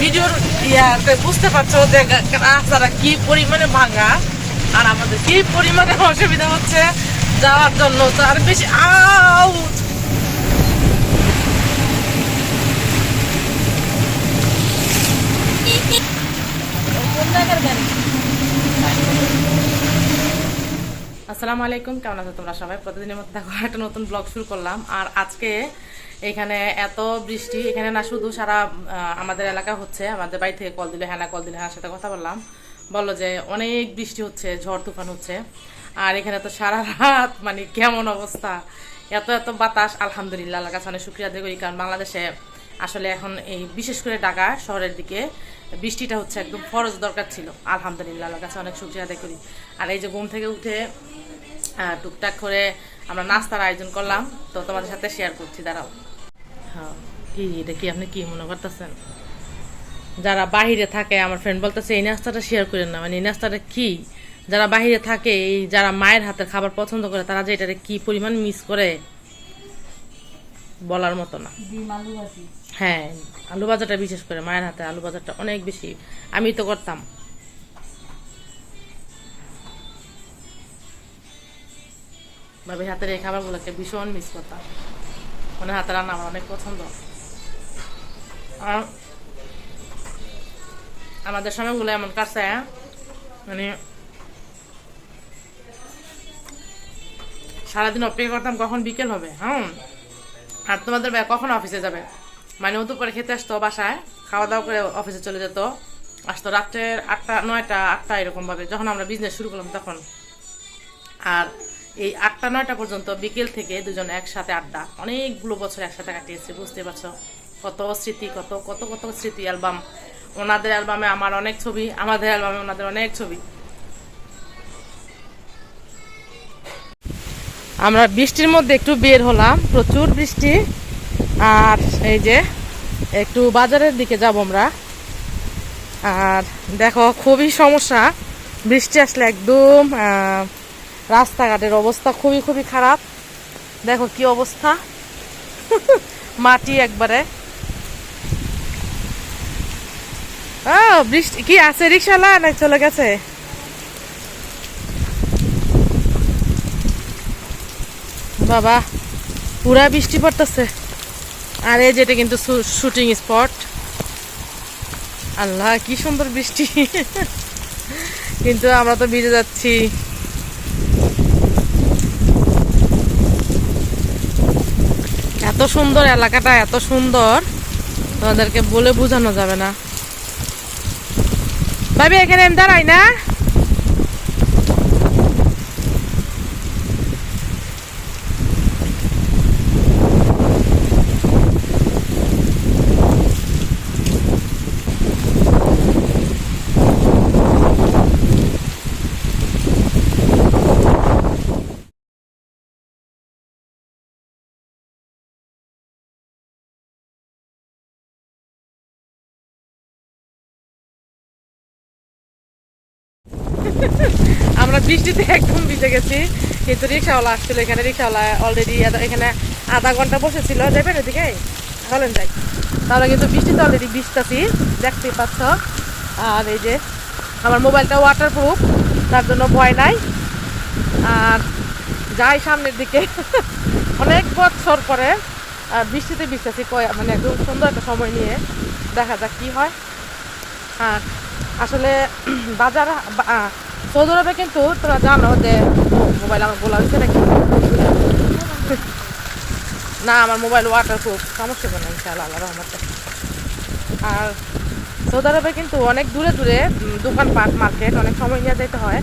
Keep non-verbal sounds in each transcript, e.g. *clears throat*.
ভিডিওর ইয়াতে বুঝতে পারছ যে রাস্তাটা কি পরিমাণে ভাঙা আর আমাদের কি পরিমাণে অসুবিধা হচ্ছে যাওয়ার জন্য। তো আর বেশি আউ আসসালামু আলাইকুম, কেমন আছো তোমরা সবাই? প্রতিদিনের মতো দেখো, একটা নতুন ব্লগ শুরু করলাম। আর আজকে এখানে এত বৃষ্টি, এখানে না শুধু সারা আমাদের এলাকা হচ্ছে, আমাদের বাড়ি থেকে কল দিলে হ্যাঁ কল দিলে হ্যাঁ সাথে কথা বললাম। বলল যে অনেক বৃষ্টি হচ্ছে, ঝড় তুফান হচ্ছে। আর এখানে তো সারা রাত মানে কেমন অবস্থা। এত এত বাতাস, আলহামদুলিল্লাহ আল্লাহ কাছে অনেক শুক্রিয়া আদায় করি, কারণ বাংলাদেশে আসলে এখন এই, বিশেষ করে ঢাকা শহরের দিকে বৃষ্টিটা হচ্ছে একদম ফরজ দরকার ছিল। আলহামদুলিল্লাহ আল্লাহ কাছে অনেক শুক্রিয়া আদায় করি। আর এই যে ঘুম থেকে উঠে টুকটাক করে আমরা নাস্তার আয়োজন করলাম। তো তোমাদের সাথে শেয়ার করছি দাঁড়াও। হ্যাঁ কি এটা কি আপনি কি মনে করতেছেন? যারা বাহিরে থাকে আমার ফ্রেন্ড বলতেছে এই নাস্তাটা শেয়ার করেন না। মানে এই নাস্তাটা কি? যারা বাহিরে থাকে এই যারা মায়ের হাতের খাবার পছন্দ করে তারা যে এটারে কি পরিমাণ মিস করে? বলার মতো না। হ্যাঁ আলু ভাজাটা বিশেষ করে মায়ের হাতে আলু ভাজাটা অনেক বেশি। আমি তো করতাম। ভাবির হাতের এই খাবারগুলোকে ভীষণ মিস করতাম। মানে হাতে রান্না আমার অনেক পছন্দ। আমাদের সময়গুলো এমন কাছে মানে সারাদিন অপেক্ষা করতাম কখন বিকেল হবে হ্যাঁ আর তোমাদের ভাই কখন অফিসে যাবে? মানে ও দুপুরে খেতে আসতো বাসায়, খাওয়া দাওয়া করে অফিসে চলে যেত। আসতো রাত্রের আটটা, নয়টা, আটটা এরকমভাবে, যখন আমরা বিজনেস শুরু করলাম তখন। আর এই আটটা, নয়টা পর্যন্ত বিকেল থেকে দুজন একসাথে আড্ডা। অনেকগুলো বছর একসাথে কাটিয়েছে বুঝতে পারছ। কত স্মৃতি, কত কত কত স্মৃতি অ্যালবাম। ওনাদের অ্যালবামে আমার অনেক ছবি, আমাদের অ্যালবামে ওনাদের অনেক ছবি। আমরা বৃষ্টির মধ্যে একটু বের হলাম, প্রচুর বৃষ্টি। আর এই যে, একটু বাজারের দিকে যাব আমরা। আর দেখো, খুবই সমস্যা। বৃষ্টি আসলে একদম রাস্তাঘাটের অবস্থা খুবই খুবই খারাপ। দেখো কি অবস্থা। *laughs* মাটি একবারে। বৃষ্টি, কি আছে রিক্সাওয়ালা না চলে গেছে? বাবা, পুরা বৃষ্টি পড়তেছে। আর এই যেটা কিন্তু শুটিং স্পট আল্লাহ, কি সুন্দর বৃষ্টি। *laughs* কিন্তু আমরা তো ভিজে যাচ্ছি। এত সুন্দর এলাকাটা, এত সুন্দর। তোমাদেরকে বলে বোঝানো যাবে না। ভাবি, এখানে আমি দাঁড়াই না? *laughs* আমরা বৃষ্টিতে একদম ভিজে গেছি। কিন্তু রিক্সাওয়ালা আসছিল এখানে। রিক্সাওয়ালা অলরেডি এখানে আধা ঘণ্টা বসেছিল। যাবেন এদিকে? বলেন যাই। তাহলে কিন্তু বৃষ্টিতে অলরেডি ভিজতেছি। দেখতেই পাচ্ছ। আর এই যে আমার মোবাইলটা ওয়াটার প্রুফ তার জন্য ভয় নাই। আর যাই সামনের দিকে। *laughs* অনেক বছর পরে আর বৃষ্টিতে কয় মানে একদম সুন্দর একটা সময় নিয়ে। দেখা যাক কি হয়। আর আসলে *clears throat* বাজার সৌদি কিন্তু তোমরা জানো যে মোবাইল আমার বলা হয়েছে নাকি না, আমার মোবাইল ওয়াটার প্রুফ সমস্যা হবে না আল্লাহ রহমতে। আর সৌদি আরবে কিন্তু অনেক দূরে দূরে দোকানপাট মার্কেট অনেক সময় নিয়ে যেতে হয়।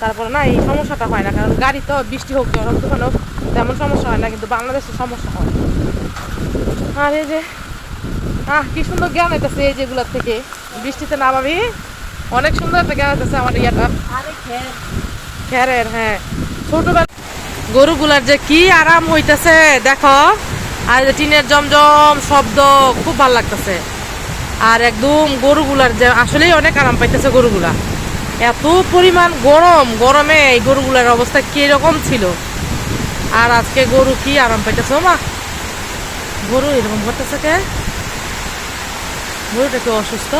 তারপরে না, এই সমস্যাটা হয় না, কারণ গাড়ি তো বৃষ্টি হোক, ঝড় হোক দোকান হোক, তেমন সমস্যা হয় না, কিন্তু বাংলাদেশে সমস্যা হয়। আর এই যে আহ, কি সুন্দর জ্ঞান হইতেছে এই যেগুলোর থেকে। বৃষ্টিতে না নামাবি অনেক সুন্দর একটা জ্ঞান হইতেছে আমার ইয়াটা। খেরের হ্যাঁ। ছোটবেলা গরুগুলার যে কি আরাম হইতেছে দেখো। আর যে টিনের জমজম শব্দ খুব ভালো লাগতেছে। আর একদম গরুগুলার যে আসলেই অনেক আরাম পাইতেছে গরুগুলা। এত পরিমাণ গরম গরমে এই গরুগুলার অবস্থা কীরকম ছিল। আর আজকে গরু কি আরাম পাইতেছে ও মা গরু এরকম করতেছে কে? গরুটা কি অসুস্থ?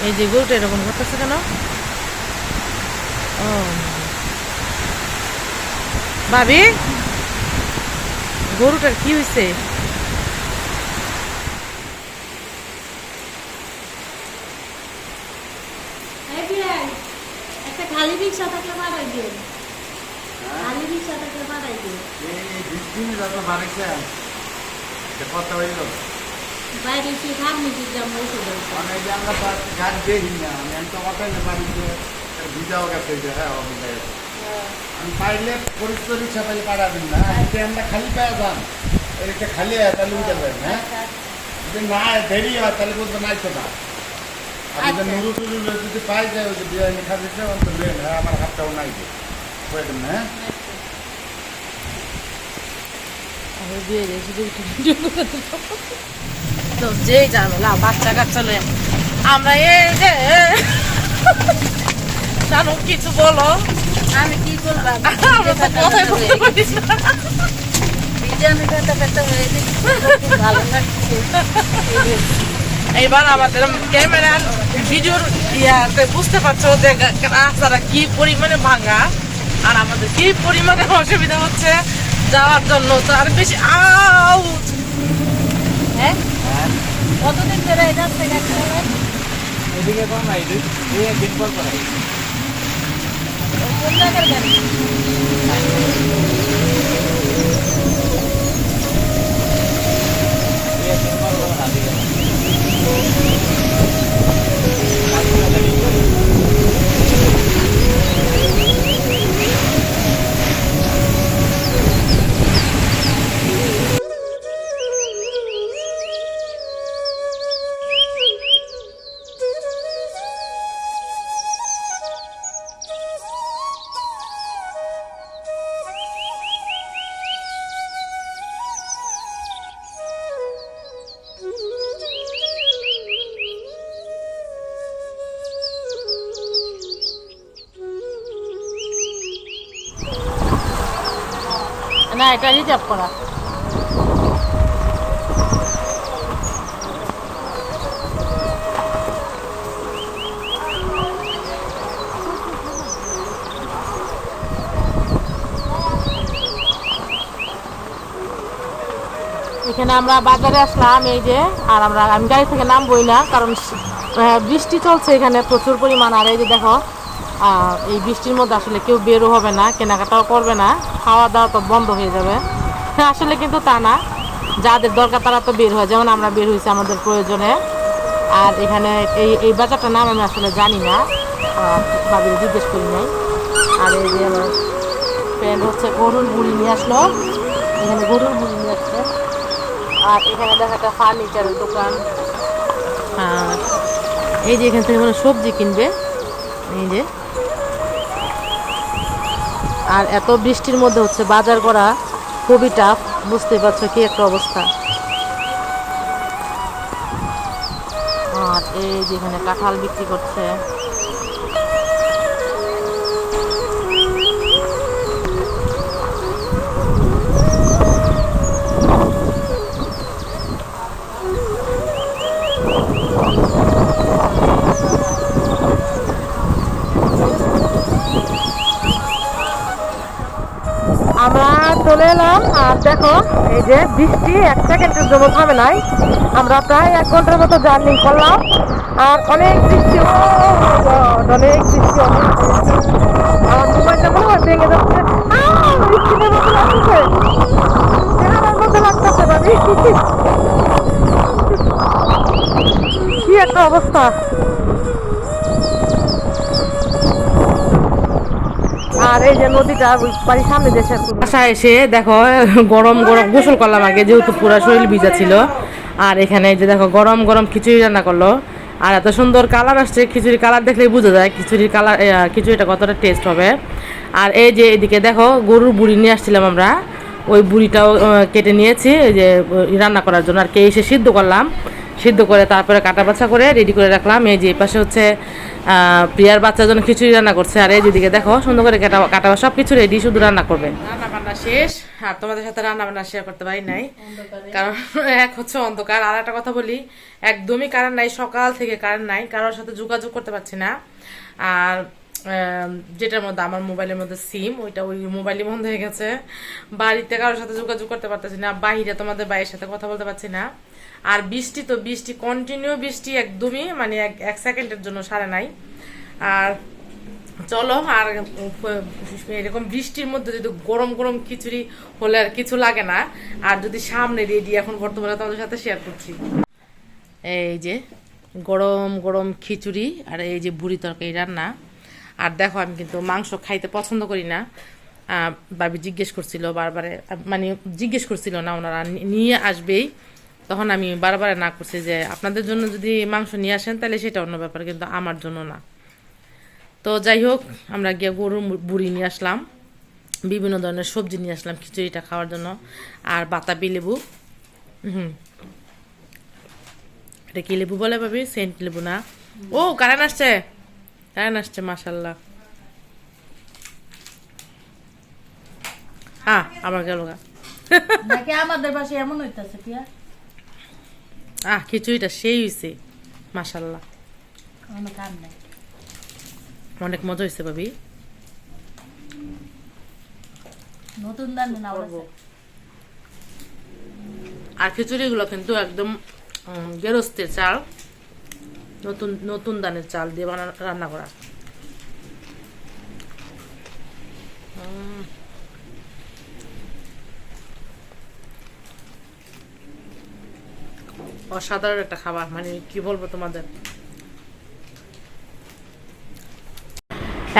এই যে গরুটা এরকম করতেছে কেন? ও ভাবি? গরুটার কি হয়েছে এই খালি রিক্সা থাকলে বাড়াই দিও খালি রিক্সা থাকলে বাড়াই দিও বাইরে সে ফার্মেসি যাব ওষুধ আনতে। আমি পাইলে পরিচিত রিক্সা পাইলে পাঠাবেন না এটা আমরা খালি পাওয়া যান এটা খালি হয় তাহলে উঠে যাবেন হ্যাঁ যদি না দেরি হয় তাহলে বলতে নাই তো না আমি যে আচ্ছা। নুরু টুরু যদি পাই যায় ওই যে বিরিয়ানি খাচ্ছে অন্তর লেন হ্যাঁ আমার হাতটাও নাই যে বুঝলেন না হ্যাঁ আমি বিয়ে দিল। তো যেই বাচ্চা কাচ্চা লয়ে আমরা এই যে জানো কিছু বলো। আমি কি করব *laughs* আমরা তো কথাই বলতে পারি না। এইবার আমাদের ক্যামেরার ভিডিওর ইয়াতে বুঝতে পারছ যে রাস্তাটা কি পরিমাণে ভাঙা আর আমাদের কি পরিমাণে অসুবিধা হচ্ছে। যাওয়ার জন্য তো আর বেশি আউট হ্যাঁ? কতদিন ধরে এটা এদিকে কোন নাই দুই একদিন পর পর কোন জায়গার গাড়ি এটা রিজার্ভ করা। এখানে আমরা বাজারে আসলাম, এই যে, আর আমরা, আমি গাড়ি থেকে নামবই না, কারণ বৃষ্টি চলছে এখানে প্রচুর পরিমাণ, আর এই যে দেখো এই বৃষ্টির মধ্যে আসলে কেউ বেরো হবে না, কেনাকাটাও করবে না। খাওয়া দাওয়া তো বন্ধ হয়ে যাবে। আসলে কিন্তু তা না। যাদের দরকার তারা তো বের হয়। যেমন আমরা বের হয়েছি আমাদের প্রয়োজনে। আর এখানে এই এই বাজারটার নাম আমি আসলে জানি না। ভাবির জিজ্ঞেস করি নাই। আর এই যে আমার ফ্রেন্ড হচ্ছে গরুর বুড়ি নিয়ে আসলো। এখানে গরুর বুড়ি নিয়ে আসছে। আর এখানে দেখা একটা ফার্নিচারের দোকান। আর এই যে এখান থেকে সবজি কিনবে। এই যে আর এত বৃষ্টির মধ্যে হচ্ছে বাজার করা খুবই টাফ বুঝতে পারছ কি একটা অবস্থা। আর এই যেখানে কাঁঠাল বিক্রি করছে। আমরা চলে এলাম, আর দেখো, এই যে বৃষ্টি, এক সেকেন্ডের জন্য থামে নাই। আমরা প্রায় এক ঘণ্টার মতো জার্নি করলাম, আর অনেক বৃষ্টি অনেক বৃষ্টি, অনেক। আমার মোবাইলটা মনে হয় ভেঙে যাচ্ছে। বৃষ্টির লাগতেছে কি একটা অবস্থা। আর এই যে নদীটা বাড়ির সামনে দেশে বাসায় এসে দেখো, গরম গরম গোসল করলাম আগে, যেহেতু পুরো শরীর ভিজা ছিল। আর এখানে যে দেখো, গরম গরম খিচুড়ি রান্না করল। আর এত সুন্দর কালার আসছে খিচুড়ির কালার দেখলেই বোঝা যায় খিচুড়ির কালার খিচুড়িটা কতটা টেস্ট হবে। আর এই যে এদিকে দেখো, গরুর বুড়ি নিয়ে আসছিলাম আমরা। ওই বুড়িটাও কেটে নিয়েছি যে রান্না করার জন্য। আর কে এসে সিদ্ধ করলাম। সিদ্ধ করে তারপরে কাটা বাছা করে রেডি করে রাখলাম। এই যে পাশে হচ্ছে প্রিয়ার বাচ্চার জন্য খিচুড়ি রান্না করছে। আর এই যেদিকে দেখো সুন্দর করে কাটা কাটা সব কিছু রেডি শুধু রান্না করবে। রান্না বান্না শেষ। আর তোমাদের সাথে রান্না বান্না শেয়ার করতে পারি নাই। কারণ এক হচ্ছে অন্ধকার। আর একটা কথা বলি একদমই কারেন্ট নাই সকাল থেকে কারেন্ট নাই। কারোর সাথে যোগাযোগ করতে পারছি না। আর যেটার মধ্যে আমার মোবাইলের মধ্যে সিম ওইটা ওই মোবাইলই বন্ধ হয়ে গেছে। বাড়িতে কারোর সাথে যোগাযোগ করতে পারতেছি না। বাহিরে তোমাদের বাইরের সাথে কথা বলতে পারছি না। আর বৃষ্টি তো বৃষ্টি কন্টিনিউ বৃষ্টি একদমই মানে এক সেকেন্ডের জন্য সারে নাই। আর চলো, আর এরকম বৃষ্টির মধ্যে যদি গরম গরম খিচুড়ি হলে আর কিছু লাগে না, আর যদি সামনে রেডি এখন বর্তমানে তোমাদের সাথে শেয়ার করছি। এই যে গরম গরম খিচুড়ি আর এই যে বুড়ি তরকারি রান্না। আর দেখো, আমি কিন্তু মাংস খাইতে পছন্দ করি না। বাবি জিজ্ঞেস করছিল, বারবারে মানে জিজ্ঞেস করছিল না, ওনারা নিয়ে আসবেই। তখন আমি বারবার না করছি যে আপনাদের জন্য যদি মাংস নিয়ে আসেন, তাহলে সেটা অন্য ব্যাপার, কিন্তু আমার জন্য না। তো যাই হোক, আমরা গিয়ে গরুর বুড়ি নিয়ে আসলাম, বিভিন্ন ধরনের সবজি নিয়ে আসলাম, খিচুড়িটা খাওয়ার জন্য, আর বাতাবি লেবু। হুম এটা কি লেবু বলে ভাবি? সেন্ট লেবু না? ও, কারেন্ট আসছে! কারেন্ট আসছে মাসাল্লাহ আমার গেল গা। আমাদের পাশে এমন হইতাছে পিয়া? আহ খিচুড়িটা সেই হয়েছে মাসাল্লাহ অনেক মজা হয়েছে ভাবি। নতুন আর খিচুড়িগুলো কিন্তু একদম গেরস্তের চাল নতুন নতুন দানের চাল দিয়ে বানানো রান্না করা। অসাধারণ একটা খাবার মানে কি বলব তোমাদের?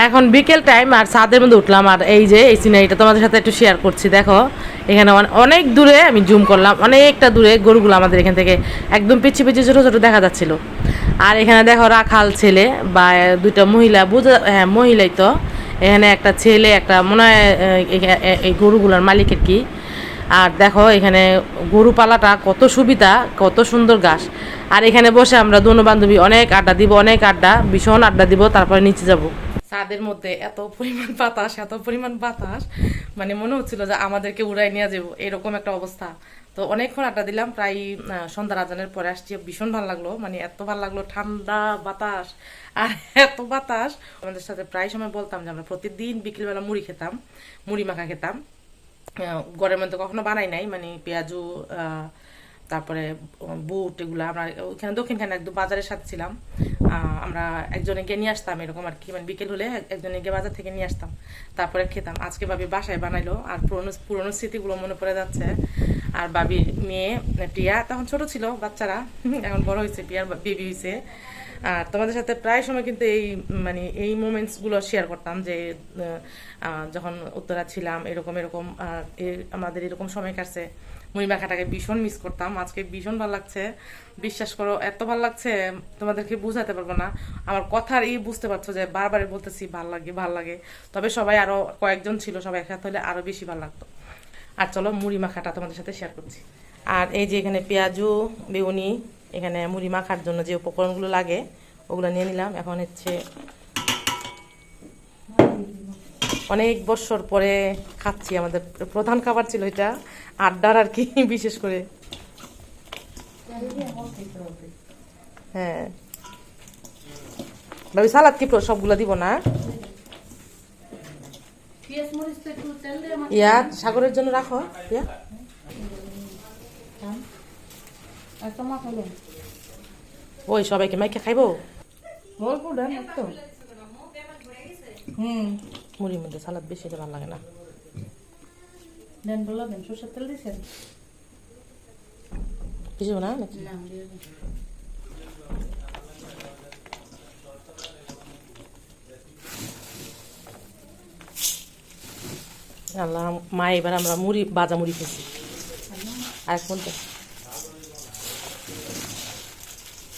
এখন বিকেল টাইম আর ছাদের মধ্যে উঠলাম আর এই যে এই সিনারিটা তোমাদের সাথে একটু শেয়ার করছি। দেখো, এখানে অনেক দূরে আমি জুম করলাম, অনেকটা দূরে গরুগুলো আমাদের এখান থেকে একদম পিছিয়ে পিছিয়ে ছোটো ছোটো দেখা যাচ্ছিল। আর এখানে দেখো রাখাল ছেলে বা দুইটা মহিলা, বুঝা হ্যাঁ মহিলাই তো। এখানে একটা ছেলে, একটা মনে হয় এই গরুগুলোর মালিকের কি? আর দেখো, এখানে গরু পালাটা কত সুবিধা, কত সুন্দর ঘাস। আর এখানে বসে আমরা দোনো বান্ধবী অনেক আড্ডা দিব, অনেক আড্ডা, ভীষণ আড্ডা দিব, তারপরে নিচে যাব। ছাদের মধ্যে এত পরিমাণ বাতাস, এত পরিমাণ বাতাস মানে মনে হচ্ছিল যে আমাদেরকে উড়াই নিয়ে যাব, এরকম একটা অবস্থা। তো অনেকক্ষণ আড্ডা দিলাম, প্রায় সন্ধ্যা রাজানের পরে আসছি, ভীষণ ভালো লাগল মানে এত ভালো লাগল, ঠান্ডা বাতাস, আর এত বাতাস। আমাদের সাথে প্রায় সময় বলতাম যে আমরা প্রতিদিন বিকেলবেলা মুড়ি খেতাম, মুড়ি মাখা খেতাম। ঘরের মধ্যে কখনো বানাই নাই মানে পেঁয়াজু তারপরে বুট এগুলো আমরা ওইখানে, দক্ষিণখানে একদম বাজারের সাথে ছিলাম। আমরা একজনে গিয়ে নিয়ে আসতাম এরকম আর কি মানে বিকেল হলে এক- একজনে গিয়ে বাজার থেকে নিয়ে আসতাম। তারপরে খেতাম। আজকে ভাবি বাসায় বানাইলো, আর পুরোনো, পুরনো স্মৃতিগুলো মনে পড়ে যাচ্ছে। আর বাবির মেয়ে প্রিয়া, তখন ছোট ছিল বাচ্চারা, এখন বড় হয়েছে, প্রিয়ার বেবি হয়েছে আর তোমাদের সাথে প্রায় সময় কিন্তু এই মানে এই মোমেন্টসগুলো শেয়ার করতাম যে যখন উত্তরা ছিলাম, এরকম এরকম আমাদের এরকম সময় কাটছে। মুড়ি মাখাটাকে ভীষণ মিস করতাম। আজকে ভীষণ ভালো লাগছে। বিশ্বাস করো, এত ভালো লাগছে, তোমাদেরকে বোঝাতে পারব না। আমার কথার এই বুঝতে পারছ যে বারবার বলতেছি, ভালো লাগে ভালো লাগে। তবে সবাই আরও কয়েকজন ছিল, সবাই একসাথে হলে আরও বেশি ভালো লাগতো। আর চলো মুড়ি মাখাটা তোমাদের সাথে শেয়ার করছি। আর এই যে এখানে পেঁয়াজু, বেগুনি এখানে মুড়ি মাখার জন্য যে উপকরণগুলো লাগে ওগুলো নিয়ে নিলাম। এখন হচ্ছে অনেক বছর পরে খাচ্ছি আমাদের প্রধান খাবার ছিল এটা আড্ডার আর কি বিশেষ করে। হ্যাঁ। ভাবি সালাদ কি সবগুলো দিব না? ইয়া সাগরের জন্য রাখো ইয়া এত মাখালো ওই সবাইকে মাইকে খাইবো? হুম। মুড়ির মধ্যে সালাদ বেশি ভালো লাগে না। দেন বলো দেন সরষের তেল দিছেন কিছু না নাকি? না দিয়ে দেন। আল্লাহ মা এবার আমরা মুড়ি বাজা মুড়ি খেয়েছি। আর কোনটা?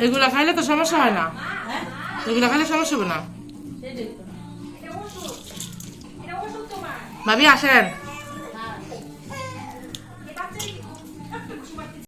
এগুলা খাইলে তো সমস্যা হয় না? হ্যাঁ? এগুলা খাইলে সমস্যা হবে না? ভাবি আসেন।